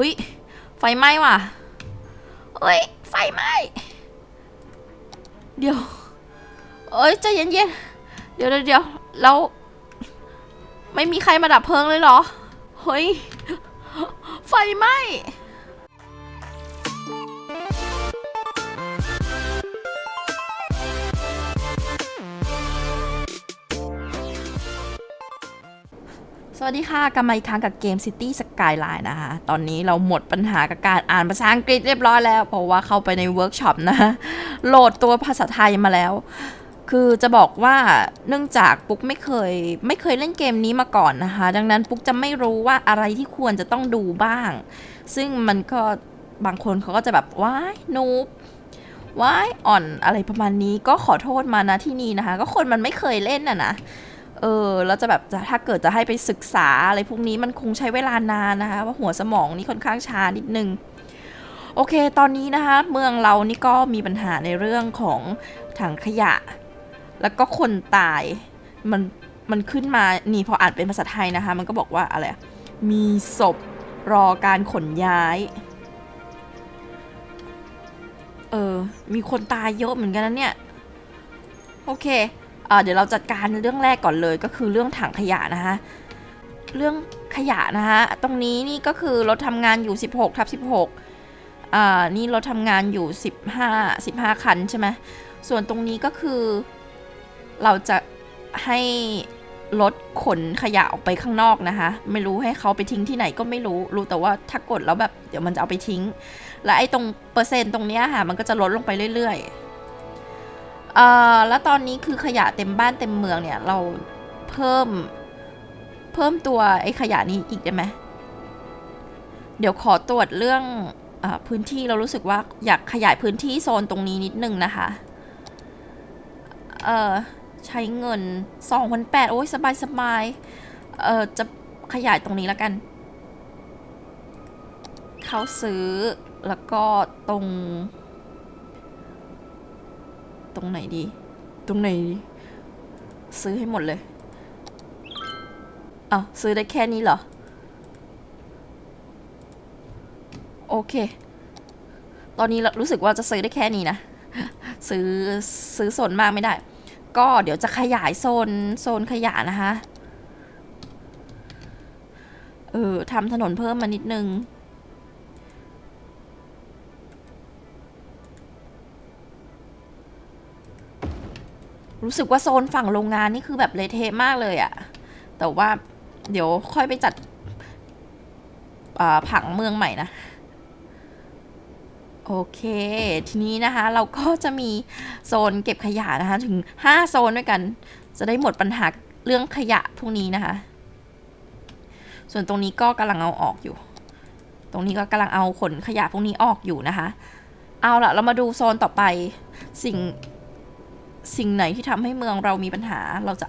เฮ้ย ไฟไหม้ว่ะเฮ้ย ไฟไหม้ เดี๋ยว เอ้ยใจเย็นๆเดี๋ยวเดี๋ยวเดี๋ยวแล้ว ไม่มีใครมาดับเพลิงเลยเหรอ เฮ้ย ไฟไหม้ สวัสดีค่ะกลับมาอีกครั้งกับเกม City Skyline นะคะ ตอนนี้เราหมดปัญหากับการอ่านภาษาอังกฤษเรียบร้อยแล้ว เพราะว่าเข้าไปในเวิร์กช็อปนะ โหลดตัวภาษาไทยมาแล้ว คือจะบอกว่าเนื่องจากปุ๊กไม่เคย ไม่เคยเล่นเกมนี้มาก่อนนะคะ ดังนั้นปุ๊กจะไม่รู้ว่าอะไรที่ควรจะต้องดูบ้าง ซึ่งมันก็บางคนเขาก็จะแบบว้ายนูบว้ายอ่อนอะไรประมาณนี้ก็ขอโทษมานะที่นี่นะคะ ก็คนมันไม่เคยเล่นน่ะนะ เออแล้วจะแบบถ้าเกิดจะให้ไปศึกษาอะไรพวกนี้มันคงใช้เวลานานนะคะ ว่าหัวสมองนี่ค่อนข้างช้านิดนึง โอเค ตอนนี้นะคะ เมืองเรานี่ก็มีปัญหาในเรื่องของถังขยะ แล้วก็คนตายมันมันขึ้นมานี่พออ่านเป็นภาษาไทยนะคะ มันก็บอกว่าอะไรมีศพรอการขนย้าย เออ มีคนตายเยอะเหมือนกันนะเนี่ย โอเค เดี๋ยวเราจัดการเรื่องแรกก่อนเลยก็คือเรื่องถังขยะนะคะเรื่องขยะนะคะตรงนี้นี่ก็คือรถทำงานอยู่ 16ทับ16อ่านี่รถทำงานอยู่ 15 15 คันใช่ไหมส่วนตรงนี้ก็คือเราจะให้รถขนขยะออกไปข้างนอกนะคะ ไม่รู้ให้เขาไปทิ้งที่ไหนก็ไม่รู้ รู้แต่ว่าถ้ากดแล้วแบบเดี๋ยวมันจะเอาไปทิ้ง และไอ้ตรงเปอร์เซ็นต์ตรงนี้ค่ะ มันก็จะลดลงไปเรื่อยๆ เอ่อแล้วตอนนี้คือขยะเต็มบ้านเต็มเมืองเนี่ย เราเพิ่มเพิ่มตัวไอ้ขยะนี้อีกได้ไหมเดี๋ยวขอตรวจเรื่องอพื้นที่เรารู้สึกว่าอยากขยายพื้นที่โซนตรงนี้นิดนึงนะคะ เอ่อใช้เงิน2,800โอ้ยสบายสบายเอ่อจะขยายตรงนี้แล้วกัน เขาซื้อแล้วก็ตรง ตรงไหนดี ตรงไหนดีซื้อให้หมดเลยอ้าวซื้อได้แค่นี้เหรอ โอเค ตอนนี้เรารู้สึกว่าจะซื้อได้แค่นี้นะ ซื้อซื้อโซนมากไม่ได้ ก็เดี๋ยวจะขยายโซนโซนขยะนะคะ เออทำถนนเพิ่มมานิดนึง รู้สึกว่าโซนฝั่งโรงงานนี่คือแบบเละเทะมากเลยอะแต่ว่าเดี๋ยวค่อยไปจัดผังเมืองใหม่นะ โอเค ทีนี้นะคะเราก็จะมีโซนเก็บขยะนะคะ ถึง 5 โซนด้วยกัน จะได้หมดปัญหาเรื่องขยะพวกนี้นะคะ ส่วนตรงนี้ก็กำลังเอาออกอยู่ ตรงนี้ก็กำลังเอาขนขยะพวกนี้ออกอยู่นะคะ เอาละเรามาดูโซนต่อไปสิ่ง สิ่งไหนที่ทำให้เมืองเรามีปัญหาเราจะ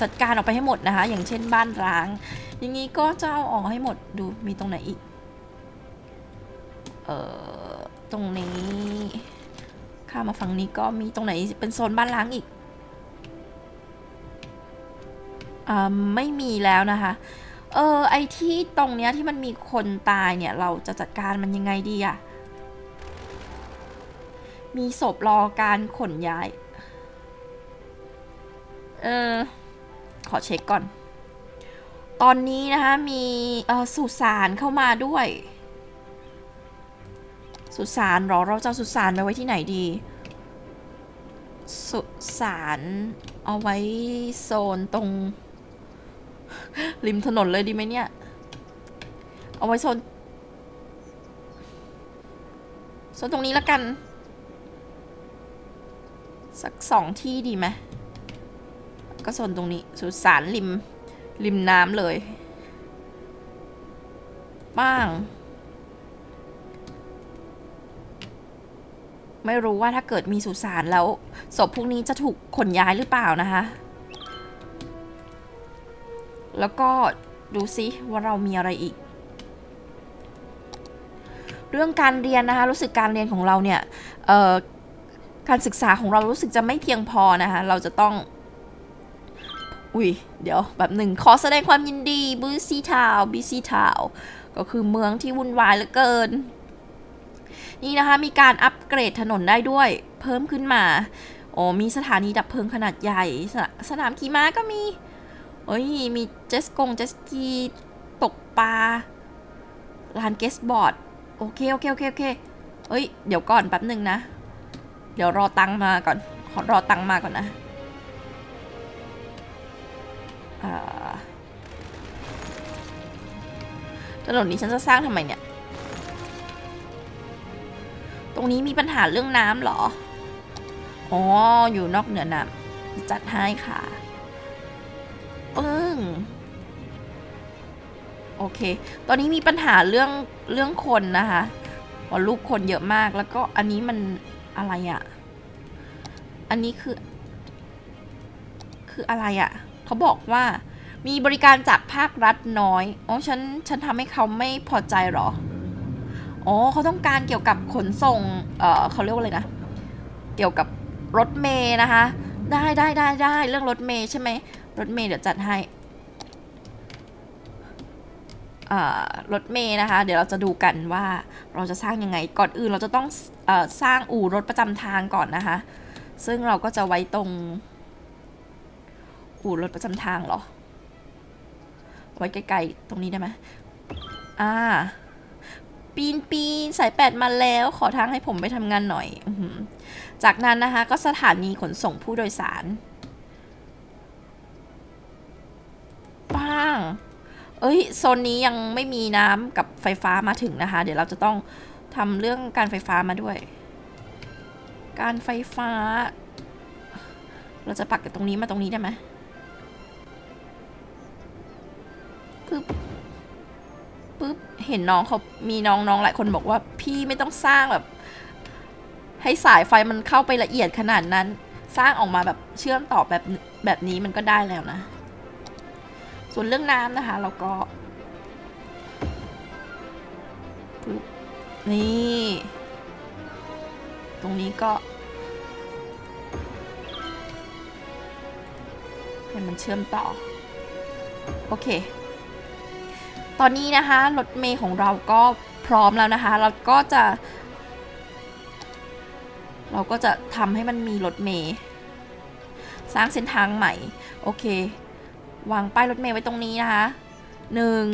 จัดการออกไปให้หมดนะคะ อย่างเช่นบ้านร้าง อย่างนี้ก็จะเอาออกให้หมดดูมีตรงไหนอีก เอ่อ ตรงนี้ข้ามาฝั่งนี้ก็มีตรงไหนเป็นโซนบ้านร้างอีกอ่าไม่มีแล้วนะคะ เออไอที่ตรงเนี้ยที่มันมีคนตายเนี่ย เราจะจัดการมันยังไงดีอะมีศพรอการขนย้าย ออขอเช็คก่อน ตอนนี้นะคะมีสุสานเข้ามาด้วย สุสานหรอเราจะสุสานไปไว้ที่ไหนดี สุสานเอาไว้โซนตรง ริมถนนเลยดีไหมเนี่ย เอาไว้โซนโซนตรงนี้ละกัน สักสองที่ดีไหม ก็โซนตรงนี้ สุสานริม ริมน้ำเลยบ้าง ไม่รู้ว่าถ้าเกิดมีสุสานแล้วศพพวกนี้จะถูกขนย้ายหรือเปล่านะคะ แล้วก็ดูซิว่าเรามีอะไรอีก เรื่องการเรียนนะคะ รู้สึกการเรียนของเราเนี่ยการศึกษาของเรารู้สึกจะไม่เพียงพอนะคะ เราจะต้อง อุ้ยเดี๋ยวแบบหนึ่งขอแสดงความยินดีบูซี่ทาวบีซี่ทาวก็คือเมืองที่วุ่นวายเหลือเกิน นี่นะคะมีการอัปเกรดถนนได้ด้วย เพิ่มขึ้นมาโอ้มีสถานีดับเพลิงขนาดใหญ่สนสนามขี่ม้าก็มีเอ้ยมีเจสกงเจสกีตกปลาลานเกสบอร์ดโอเคโอเคโอเคโอเคเอ้ยเดี๋ยวก่อนแป๊บหนึ่งนะ เดี๋ยวรอตังมาก่อน ขอรอตังมาก่อนนะ ถนนนี้ฉันจะสร้างทำไมเนี่ย ตรงนี้มีปัญหาเรื่องน้ำเหรอ อ๋อ อยู่นอกเหนือน้ำจัดให้ค่ะปึ้งโอเค ตอนนี้มีปัญหาเรื่องเรื่องคนนะคะว่าลูกคนเยอะมาก แล้วก็อันนี้มันอะไรอะ่ะ อันนี้คือ คืออะไรอะ่ะ เขาบอกว่ามีบริการจากภาครัฐน้อยอ๋อฉันฉันทำให้เขาไม่พอใจหรอ อ๋อเขาต้องการเกี่ยวกับขนส่ง เออเขาเรียกว่าอะไรนะ เกี่ยวกับรถเมย์นะคะ ได้ได้ได้ได้เรื่องรถเมย์ใช่ไหมรถเมย์เดี๋ยวจัดให้รถเมย์นะคะ เดี๋ยวเราจะดูกันว่าเราจะสร้างยังไง ก่อนอื่นเราจะต้องออสร้างอู่รถประจำทางก่อนนะคะ ซึ่งเราก็จะไว้ตรง อู่รถประจำทางเหรอ ไว้ไกลๆ ตรงนี้ได้ไหมอ่า ปีนปีนสายแปดมาแล้ว ขอทางให้ผมไปทำงานหน่อยอจากนั้นนะคะ ก็สถานีขนส่งผู้โดยสารป้าง เอ้ย โซนนี้ยังไม่มีน้ำกับไฟฟ้ามาถึงนะคะ เดี๋ยวเราจะต้องทำเรื่องการไฟฟ้ามาด้วย การไฟฟ้า เราจะปักกับตรงนี้มาตรงนี้ได้ไหม เห็นน้องเขามีน้องน้องหลายคนบอกว่าพี่ไม่ต้องสร้างแบบ ให้สายไฟมันเข้าไปละเอียดขนาดนั้น สร้างออกมาแบบเชื่อมต่อแบบแบบนี้มันก็ได้แล้วนะ ส่วนเรื่องน้ำนะคะ เราก็ปึ๊บนี่ ตรงนี้ก็ให้มันเชื่อมต่อ โอเค ตอนนี้นะคะรถเมย์ของเราก็พร้อมแล้วนะคะ เราก็จะ เราก็จะทำให้มันมีรถเมย์สร้างเส้นทางใหม่ โอเค วางป้ายรถเมย์ไว้ตรงนี้นะคะหนึ่ง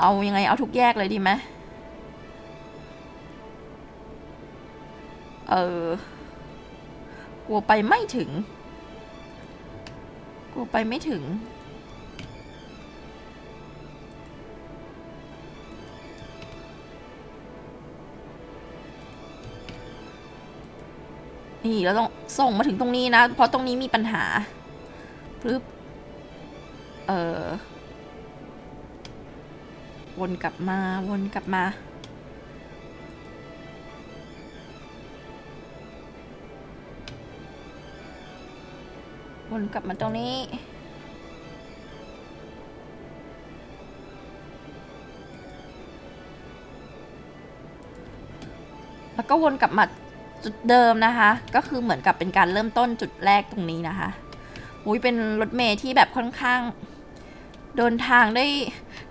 เอายังไงเอาทุกแยกเลยดีไหมเออกลัวไปไม่ถึง กลัวไปไม่ถึง นี่เราต้องส่งมาถึงตรงนี้นะ เพราะตรงนี้มีปัญหาปึ๊บเออวนกลับมาวนกลับมาวนกลับมาตรงนี้ แล้วก็วนกลับมา จุดเดิมนะคะ ก็คือเหมือนกับเป็นการเริ่มต้นจุดแรกตรงนี้นะคะอุ้ยเป็นรถเมย์ที่แบบค่อนข้างเดินทางได้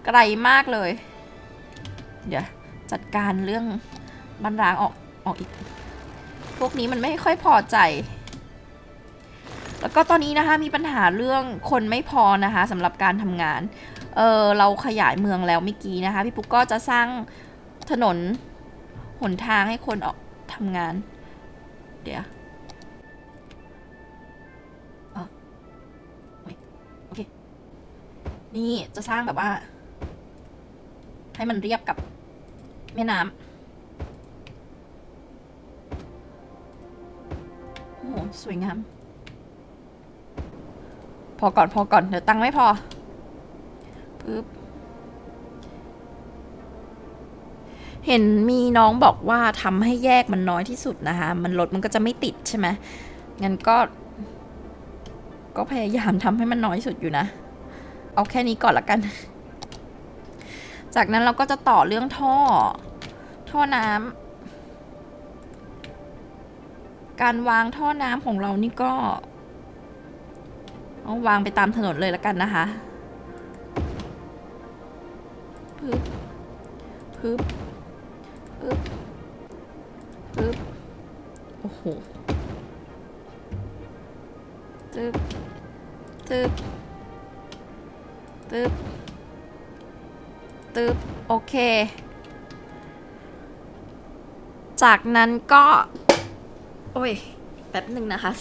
ไกลมากเลย เดี๋ยวจัดการเรื่องบันรางออกออกอีก พวกนี้มันไม่ค่อยพอใจ แล้วก็ตอนนี้นะคะมีปัญหาเรื่องคนไม่พอนะคะสำหรับการทำงาน เออเราขยายเมืองแล้วเมื่อกี้นะคะ พี่ปุ๊กก็จะสร้างถนนหนทางให้คนออกทำงาน เดี๋ยวอ๋อโอเค นี่จะสร้างแบบว่า ให้มันเรียบกับแม่น้ำโอ้โหสวยงาม พอก่อนพอก่อน เดี๋ยวตังไม่พอปึ๊บ เห็นมีน้องบอกว่าทำให้แยกมันน้อยที่สุดนะคะ มันรถมันก็จะไม่ติดใช่ไหมงั้นก็ ก็พยายามทำให้มันน้อยที่สุดอยู่นะ เอาแค่นี้ก่อนละกัน จากนั้นเราก็จะต่อเรื่องท่อ ท่อน้ำ การวางท่อน้ำของเรานี่ก็เอาวางไปตามถนนเลยละกันนะคะปฮึบฮึบ หตึบตึบตึบตึบโอเค จากนั้นก็ โอ้ย แป๊บหนึ่งนะคะ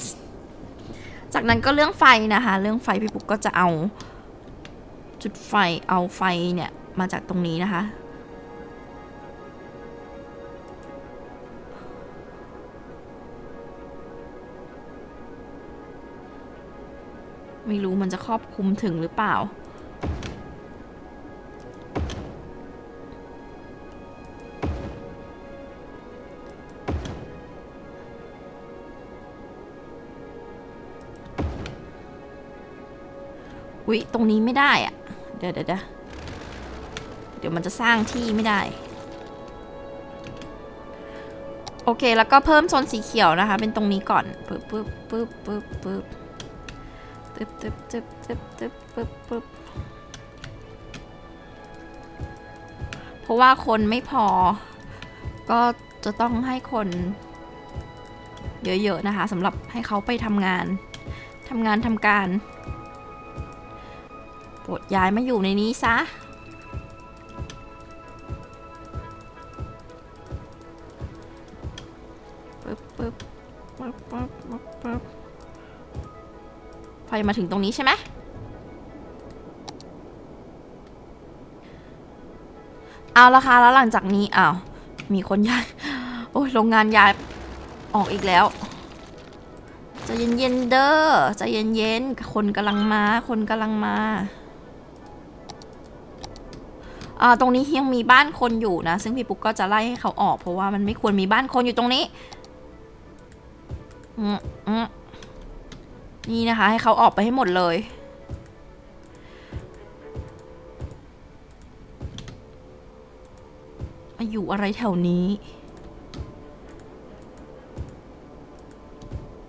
จากนั้นก็เรื่องไฟนะคะ เรื่องไฟพี่ปุ๊กก็จะเอา จุดไฟเอาไฟเนี่ย มาจากตรงนี้นะคะ ไม่รู้มันจะครอบคลุมถึงหรือเปล่า อุ๊ย ตรงนี้ไม่ได้อะเดี๋ยวเดี๋ยวเดี๋ยวเดี๋ยวมันจะสร้างที่ไม่ได้โอเค แล้วก็เพิ่มโซนสีเขียวนะคะ เป็นตรงนี้ก่อนปึ๊บปึ๊บปึ๊บปึ๊บปึ๊บ ตึบตึบตึบตึบตึบปึ๊บปึ๊บเพราะว่าคนไม่พอ ก็จะต้องให้คน เยอะๆนะคะสำหรับให้เขาไปทำงานทำงานทำการ โปรดย้ายมาอยู่ในนี้ซะ มาถึงตรงนี้ใช่ไหมเอาละค่ะแล้วหลังจากนี้อ้าวมีคนย้ายโอ้ยโรงงานย้ายออกอีกแล้วจะเย็นๆเด้อจะเย็นๆคนกำลังมาคนกำลังมาอ่าตรงนี้ยังมีบ้านคนอยู่นะ ซึ่งพี่ปุ๊กก็จะไล่ให้เขาออก เพราะว่ามันไม่ควรมีบ้านคนอยู่ตรงนี้อืมอืม นี่นะคะ ให้เขาออกไปให้หมดเลย มาอยู่อะไรแถวนี้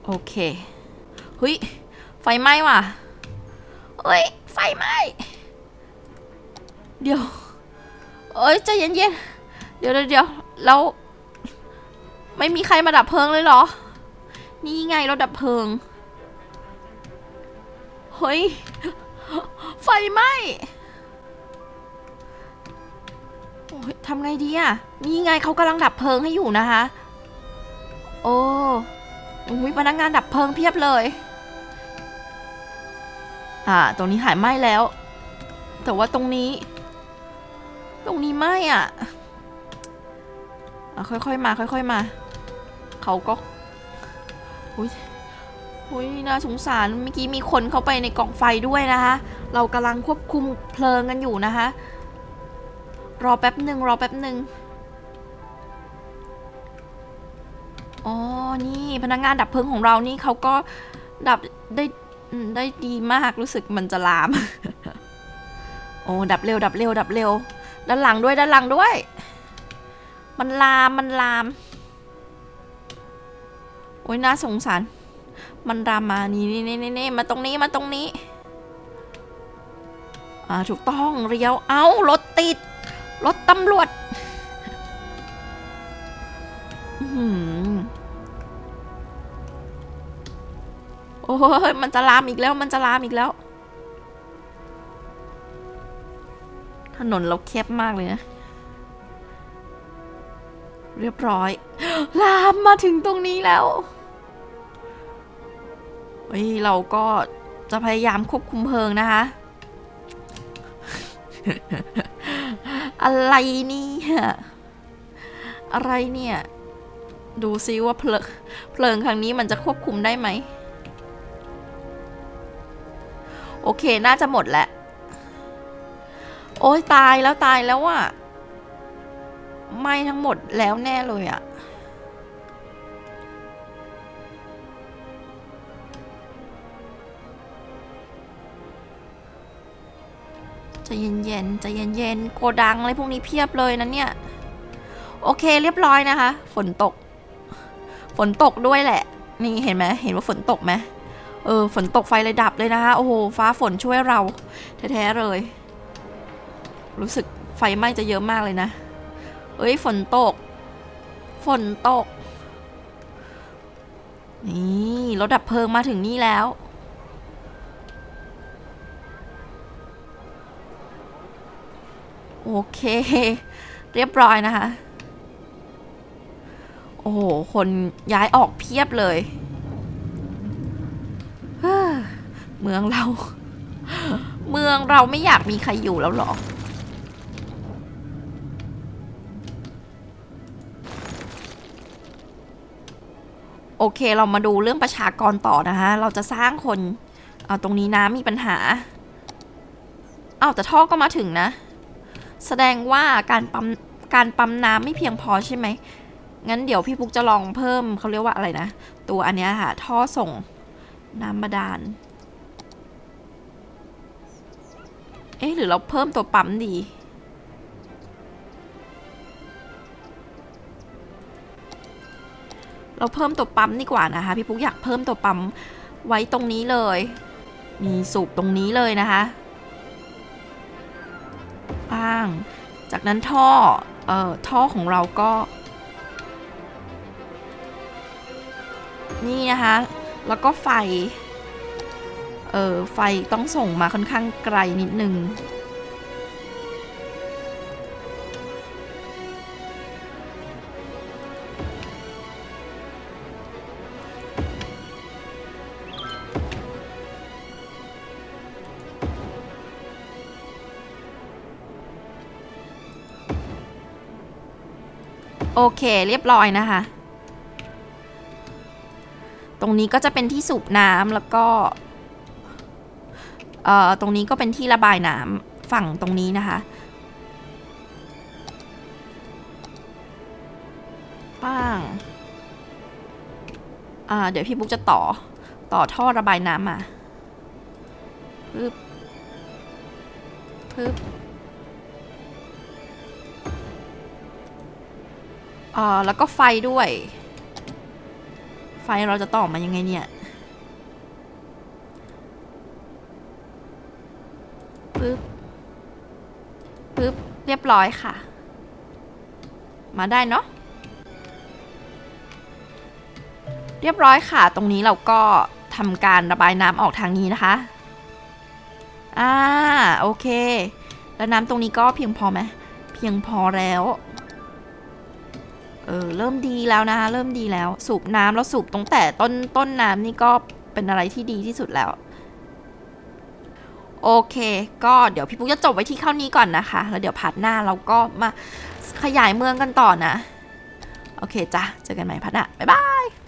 โอเคเฮ้ย ไฟไหม้ว่ะเฮ้ย ไฟไหม้ เดี๋ยว เอ้ยใจเย็นๆเดี๋ยวเดี๋ยวเดี๋ยวแล้ว ไม่มีใครมาดับเพลิงเลยเหรอ นี่ไงเราดับเพลิง เฮ้ย ไฟไหม้โอ้ยทำไงดีอะนี่ไงเขากำลังดับเพลิงให้อยู่นะคะ โอ้อุ้ยพนักงานดับเพลิงเพียบเลย อ่า ตรงนี้หายไหม้แล้ว แต่ว่าตรงนี้ ตรงนี้ไหม่อะอะค่อยๆมา ค่อยๆมา เขาก็อุ้ย อุ้ยน่าสงสารเมื่อกี้มีคนเข้าไปในกล่องไฟด้วยนะคะ เรากำลังควบคุมเพลิงกันอยู่นะคะ รอแป๊บหนึ่งรอแป๊บหนึ่งอ๋อ นี่พนักงานดับเพลิงของเรานี่เขาก็ดับได้ได้ดีมากรู้สึกมันจะลาม โอ้ดับเร็ว ดับเร็ว ดับเร็ว ด้านหลังด้วยด้านหลังด้วย มันลามมันลาม โอ้ยน่าสงสาร มันลามานี่นี่นี่นี่มาตรงนี้มาตรงนี้ อ่าถูกต้องเลี้ยวเอ้ารถติดรถตำรวจอื้อหือโอ้ยมันจะลามอีกแล้ว มันจะลามอีกแล้ว ถนนเราแคบมากเลยนะ เรียบร้อย ลามมาถึงตรงนี้แล้ว เฮ้ยเราก็จะพยายามควบคุมเพลิงนะคะ อะไรเนี่ยอะไรเนี่ย ดูซิว่าเพลิงเพลิงครั้งนี้มันจะควบคุมได้ไหม โอเคน่าจะหมดแล้วโอ้ยตายแล้วตายแล้วอะไหม้ทั้งหมดแล้วแน่เลยอะใจะเย็นๆใจะเย็นๆโกดังอะไรพวกนี้เพียบเลยนะเนี่ย โอเคเรียบร้อยนะคะ ฝนตก ฝนตกด้วยแหละ นี่เห็นไหมเห็นว่าฝนตกไหมเออฝนตกไฟเลยดับเลยนะคะโอ้โหฟ้าฝนช่วยเราแท้ๆเลย รู้สึกไฟไหม้จะเยอะมากเลยนะเอ้ยฝนตก ฝนตก นี่รถดับเพลิงมาถึงนี่แล้ว โอเค เรียบร้อยนะคะ โอ้โห คนย้ายออกเพียบเลย เมืองเรา เมืองเราไม่อยากมีใครอยู่แล้วหรอโอเค เรามาดูเรื่องประชากรต่อนะคะ เราจะสร้างคน เอาตรงนี้น้ำมีปัญหา เอาแต่ท่อก็มาถึงนะ แสดงว่าการปั๊มการปั๊มน้ำไม่เพียงพอใช่ไหม งั้นเดี๋ยวพี่ปุ๊กจะลองเพิ่มเขาเรียกว่าอะไรนะ ตัวอันเนี้ยค่ะ ท่อส่งน้ำบาดาล เอ๊ะ หรือเราเพิ่มตัวปั๊มดี เราเพิ่มตัวปั๊มดีกว่านะคะ พี่ปุ๊กอยากเพิ่มตัวปั๊มไว้ตรงนี้เลย มีสูบตรงนี้เลยนะคะ้าง จากนั้นท่อเอ่อท่อของเราก็ นี่นะคะ แล้วก็ไฟ เออไฟต้องส่งมาค่อนข้างไกลนิดนึง โอเคเรียบร้อยนะคะ ตรงนี้ก็จะเป็นที่สูบน้ำแล้วก็เอ่อตรงนี้ก็เป็นที่ระบายน้ำฝั่งตรงนี้นะคะป้างอ่าเดี๋ยวพี่บุ๊กจะต่อต่อท่อระบายน้ำมาปึ๊บปึ๊บ อ่าแล้วก็ไฟด้วย ไฟเราจะต่อมายังไงเนี่ยปึ๊บปึ๊บเรียบร้อยค่ะ มาได้เนาะเรียบร้อยค่ะ ตรงนี้เราก็ทำการระบายน้ำออกทางนี้นะคะ อ่า โอเค แล้วน้ำตรงนี้ก็เพียงพอไหม เพียงพอแล้ว อเริ่มดีแล้วนะคะเริ่มดีแล้ว สูบน้ำแล้วสูบตั้งแต่ต้นต้นน้ำนี่ก็เป็นอะไรที่ดีที่สุดแล้ว โอเค ก็เดี๋ยวพี่ปุ๊กจะจบไว้ที่เท่านี้ก่อนนะคะ แล้วเดี๋ยวพาร์ทหน้าเราก็มาขยายเมืองกันต่อนะ โอเคจ้ะเจอกันใหม่พาร์ทหน้าบ๊ายบาย